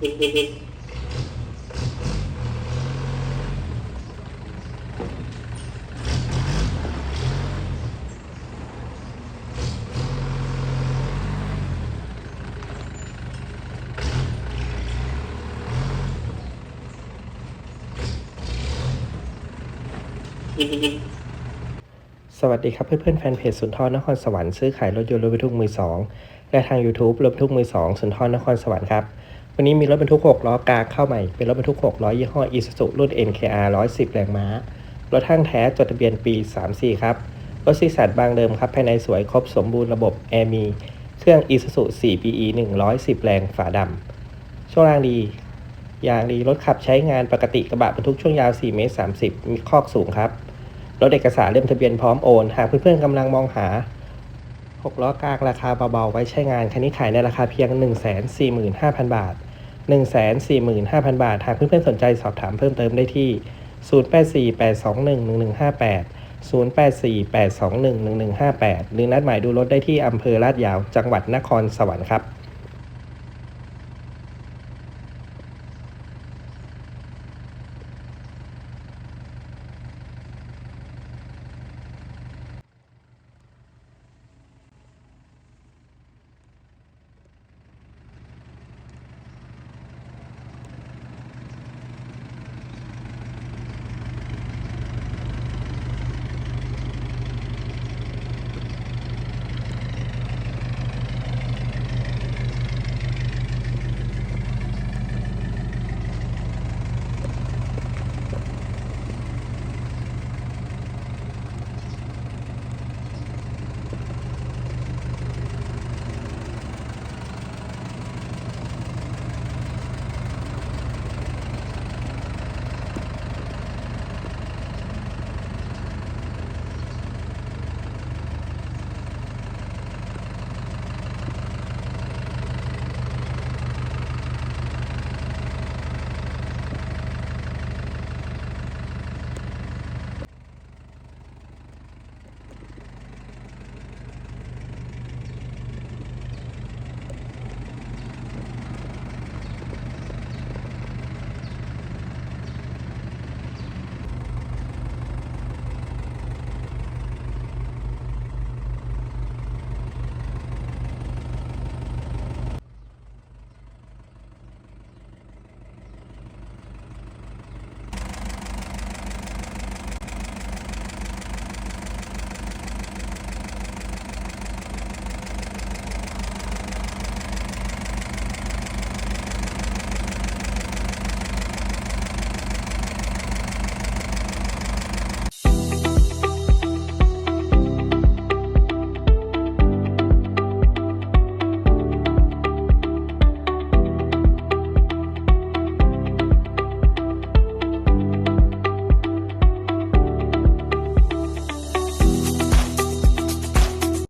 สวัสดีครับเพื่อนๆแฟนเพจสุนทรนครสวรรค์ซื้อขายรถยนต์รถบรรทุกมือสองและทาง YouTube รถบรรทุกมือสองสุนทรนครสวรรค์ครับ วันนี้มีรถบรรทุก 6 ล้อกลางเข้าใหม่ เป็นรถบรรทุก 6 ล้อยี่ห้อ Isuzu รุ่น NKR 110 แรงม้า รถห้งแท้จดทะเบียนปี 34 ครับ รถซีสันบางเดิมครับภายในสวยครบสมบูรณ์ระบบแอร์มี เครื่อง Isuzu 4 PE 110 แรงฝาดำช่วงล่างดี ยางดี รถขับใช้งานปกติกระบะบรรทุกช่วงยาว 4 เมตร 30 มีคอกสูงครับ รถเอกสารเล่มทะเบียนพร้อมโอน หากเพื่อนๆกำลังมองหา6ล้อกลางราคาเบาๆ ไว้ใช้งาน คันนี้ขายในราคาเพียง 145,000 บาท 145,000 บาท หากเพื่อนๆสนใจสอบถามเพิ่มเติมได้ที่ 0848211158 0848211158 หรือนัดหมายดูรถได้ที่อำเภอลาดยาว จังหวัดนครสวรรค์ครับ